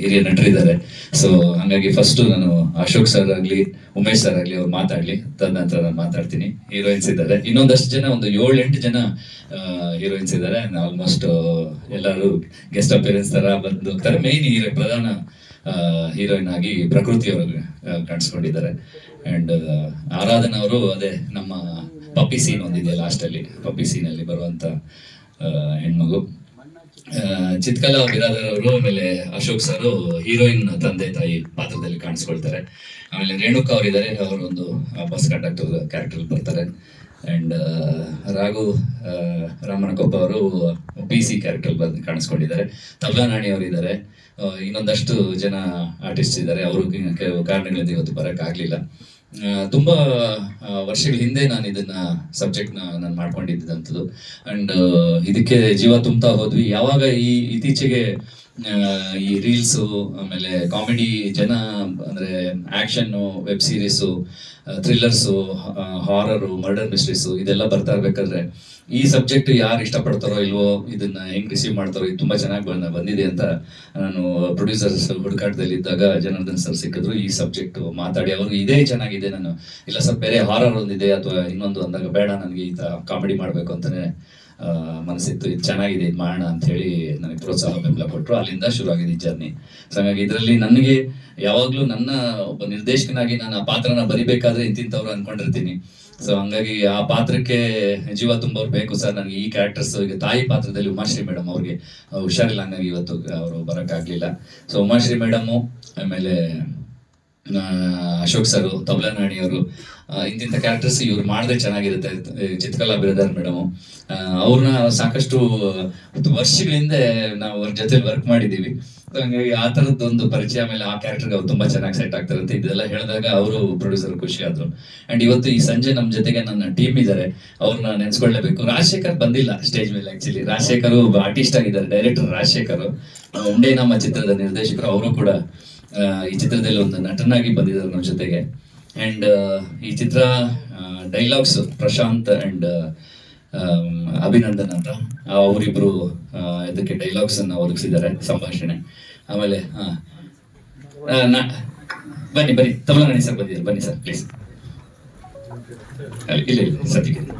ಹಿರಿಯ ನಟರಿದ್ದಾರೆ ಸೊ ಹಂಗಾಗಿ ಫಸ್ಟ್ ನಾನು ಅಶೋಕ್ ಸರ್ ಆಗ್ಲಿ, ಉಮೇಶ್ ಸರ್ ಆಗ್ಲಿ ಅವ್ರು ಮಾತಾಡ್ಲಿ. ತದನಂತರ ನಾನು ಮಾತಾಡ್ತೀನಿ. ಹೀರೋಯಿನ್ಸ್ ಇದ್ದಾರೆ. ಇನ್ನೊಂದಷ್ಟು ಜನ, ಒಂದು ಏಳು ಎಂಟು ಜನ ಹೀರೋಯಿನ್ಸ್ ಇದ್ದಾರೆ. ಆಲ್ಮೋಸ್ಟ್ ಎಲ್ಲರೂ ಗೆಸ್ಟ್ ಅಪಿಯರೆನ್ಸ್ ತರ ಬಂದು ಹೋಗ್ತಾರೆ. ಮೇನ್ ಹೀರೋ ಪ್ರಧಾನ ಹೀರೋಯಿನ್ ಆಗಿ ಪ್ರಕೃತಿ ಅವರು ಕಾಣಿಸ್ಕೊಂಡಿದ್ದಾರೆ. ಅಂಡ್ ಆರಾಧನ ಅವರು ಅದೇ ನಮ್ಮ ಪಪ್ಪಿ ಸೀನ್ ಒಂದಿದೆ ಲಾಸ್ಟ್ ಅಲ್ಲಿ. ಪಪ್ಪಿ ಸೀನ್ ಅಲ್ಲಿ ಬರುವಂತ ಹೆಣ್ಮಗು. ಚಿತ್ಕಲಾ ಬಿರಾದರ್ ಅವರು ಆಮೇಲೆ ಅಶೋಕ್ ಸರ್ ಹೀರೋಯಿನ್ ತಂದೆ ತಾಯಿ ಪಾತ್ರದಲ್ಲಿ ಕಾಣಿಸ್ಕೊಳ್ತಾರೆ. ಆಮೇಲೆ ರೇಣುಕಾ ಅವರಿದ್ದಾರೆ ಅವರು ಒಂದು ಬಸ್ ಕಂಡಕ್ಟರ್ ಕ್ಯಾರೆಕ್ಟರ್ ಬರ್ತಾರೆ. ಅಂಡ್ ರಾಘು ರಾಮನಕೊಪ್ಪ ಅವರು ಪಿ ಸಿ ಕ್ಯಾರೆಕ್ಟರ್ ಬಂದು ಕಾಣಿಸ್ಕೊಂಡಿದ್ದಾರೆ. ತಬ್ಲಾ ನಾಣಿ ಅವರಿದ್ದಾರೆ ಆ, ಇನ್ನೊಂದಷ್ಟು ಜನ ಆರ್ಟಿಸ್ಟ್ ಇದ್ದಾರೆ. ಅವರು ಕೆಲವು ಕಾರಣಗಳಿಂದ ಇವತ್ತು ಬರೋಕ್ಕಾಗಲಿಲ್ಲ ತುಂಬ ವರ್ಷಗಳ ಹಿಂದೆ ನಾನು ಇದನ್ನ ಸಬ್ಜೆಕ್ಟ್ನ ನಾನು ಮಾಡ್ಕೊಂಡಿದ್ದಂಥದ್ದು. ಅಂಡ್ ಇದಕ್ಕೆ ಜೀವ ತುಂಬ್ತಾ ಹೋದ್ವಿ. ಯಾವಾಗ ಈ ಇತ್ತೀಚೆಗೆ ಈ ರೀಲ್ಸು ಆಮೇಲೆ ಕಾಮಿಡಿ ಜನ ಅಂದರೆ action web series thrillers horror murder mysteries ಇದೆಲ್ಲ ಬರ್ತಾ ಇರಬೇಕಾದ್ರೆ ಈ ಸಬ್ಜೆಕ್ಟ್ ಯಾರು ಇಷ್ಟಪಡ್ತಾರೋ ಇಲ್ವೋ ಇದನ್ನ ಹೆಂಗ್ ರಿಸೀವ್ ಮಾಡ್ತಾರೋ ಇದು ತುಂಬ ಚೆನ್ನಾಗಿ ಬಂದ ಬಂದಿದೆ ಅಂತ ನಾನು ಪ್ರೊಡ್ಯೂಸರ್ಸ್ ಹುಡುಕಾಟದಲ್ಲಿ ಇದ್ದಾಗ ಜನಾರ್ದನ್ ಸರ್ ಸಿಕ್ಕಿದ್ರು ಈ ಸಬ್ಜೆಕ್ಟು ಮಾತಾಡಿ. ಅವರು ಇದೇ ಚೆನ್ನಾಗಿದೆ ನಾನು. ಇಲ್ಲ ಸರ್ ಬೇರೆ ಹಾರರ್ ಒಂದಿದೆ ಅಥವಾ ಇನ್ನೊಂದು ಅಂದಾಗ ಬೇಡ ನನಗೆ ಈ ಕಾಮಿಡಿ ಮಾಡಬೇಕು ಅಂತಾನೆ ಆ, ಮನಸ್ಸಿತ್ತು, ಇದು ಚೆನ್ನಾಗಿದೆ, ಇದು ಮಾಡೋಣ ಅಂತ ಹೇಳಿ ನನಗೆ ಪ್ರೋತ್ಸಾಹ ಬೆಂಬಲ ಕೊಟ್ಟರು. ಅಲ್ಲಿಂದ ಶುರು ಆಗಿದೆ ಈ ಜರ್ನಿ. ಸೊ ಹಾಗಾಗಿ ಇದರಲ್ಲಿ ನನಗೆ ಯಾವಾಗಲೂ ನನ್ನ ಒಬ್ಬ ನಿರ್ದೇಶಕನಾಗಿ ನಾನು ಆ ಪಾತ್ರನ ಬರಿಬೇಕಾದ್ರೆ ಇಂತಿಂತವ್ರು ಅನ್ಕೊಂಡಿರ್ತೀನಿ. ಸೊ ಹಂಗಾಗಿ ಆ ಪಾತ್ರಕ್ಕೆ ಜೀವ ತುಂಬೋರು ಬೇಕು ಸರ್. ನನಗೆ ಈ ಕ್ಯಾರೆಕ್ಟರ್ಸ್ ಈಗ ತಾಯಿ ಪಾತ್ರದಲ್ಲಿ ಉಮಾಶ್ರೀ ಮೇಡಮ್ ಅವ್ರಿಗೆ ಹುಷಾರಿಲ್ಲ. ಹಂಗಾಗಿ ಇವತ್ತು ಅವರು ಬರೋಕ್ಕಾಗಲಿಲ್ಲ. ಸೊ ಉಮಾಶ್ರೀ ಮೇಡಮು ಆಮೇಲೆ ಅಶೋಕ್ ಸರ್, ತಬಲಾ ನಾಣಿ ಅವರು ಇಂತಿಂಥ ಕ್ಯಾರೆಕ್ಟರ್ಸ್ ಇವ್ರು ಮಾಡಿದ್ರೆ ಚೆನ್ನಾಗಿರುತ್ತೆ ಚಿತ್ರಕಲಾ ಬಿರದಾರ್ ಮೇಡಮ್. ಅವ್ರನ್ನ ಸಾಕಷ್ಟು ವರ್ಷಗಳಿಂದ ನಾವು ಅವ್ರ ಜೊತೆ ವರ್ಕ್ ಮಾಡಿದೀವಿ So, ಹಂಗಾಗಿ ಆ ಒಂದು ಪರಿಚಯ ಮೇಲೆ ಆ ಕ್ಯಾರೆಕ್ಟರ್ಗೆ ಅವ್ರು ತುಂಬಾ ಚೆನ್ನಾಗಿ ಸೆಟ್ ಆಗ್ತಾರೆ ಅಂತ ಇದೆಲ್ಲ ಹೇಳಿದಾಗ ಅವರು ಪ್ರೊಡ್ಯೂಸರ್ ಖುಷಿ ಆದ್ರು. ಅಂಡ್ ಇವತ್ತು ಈ ಸಂಜೆ ನಮ್ಮ ಜೊತೆಗೆ ನನ್ನ ಟೀಮ್ ಇದ್ದಾರೆ ಅವ್ರನ್ನ ನೆನ್ಸ್ಕೊಳ್ಳೇಬೇಕು ರಾಜಶೇಖರ್ ಬಂದಿಲ್ಲ ಸ್ಟೇಜ್ ಮೇಲೆ ರಾಜಶೇಖರ್ ಒಬ್ಬ ಆರ್ಟಿಸ್ಟ್ ಆಗಿದ್ದಾರೆ ಡೈರೆಕ್ಟರ್ ರಾಜಶೇಖರ್. ಉಂಡೆ ನಮ್ಮ ಚಿತ್ರದ ನಿರ್ದೇಶಕರು, ಅವರು ಕೂಡ ಈ ಚಿತ್ರದಲ್ಲಿ ಒಂದು ನಟನಾಗಿ ಬಂದಿದ್ದಾರೆ ನಮ್ಮ ಜೊತೆಗೆ. ಅಂಡ್ ಈ ಚಿತ್ರ ಡೈಲಾಗ್ಸ್ ಪ್ರಶಾಂತ್ ಅಂಡ್ ಅಭಿನಂದನ್ ಅಂತ. ಅವರಿಬ್ರು ಇದಕ್ಕೆ ಡೈಲಾಗ್ಸ್ ಅನ್ನ ಒದಗಿಸಿದ್ದಾರೆ ಸಂಭಾಷಣೆ. ಆಮೇಲೆ ನಾ- ಬನ್ನಿ ಬನ್ನಿ. ತಮಿಳು ಸರ್ ಬಂದಿದ್ದಾರೆ. ಬನ್ನಿ ಸರ್ ಪ್ಲೀಸ್ ಇಲ್ಲ ಇಲ್ಲ, ಸದ್ಯಕ್ಕೆ.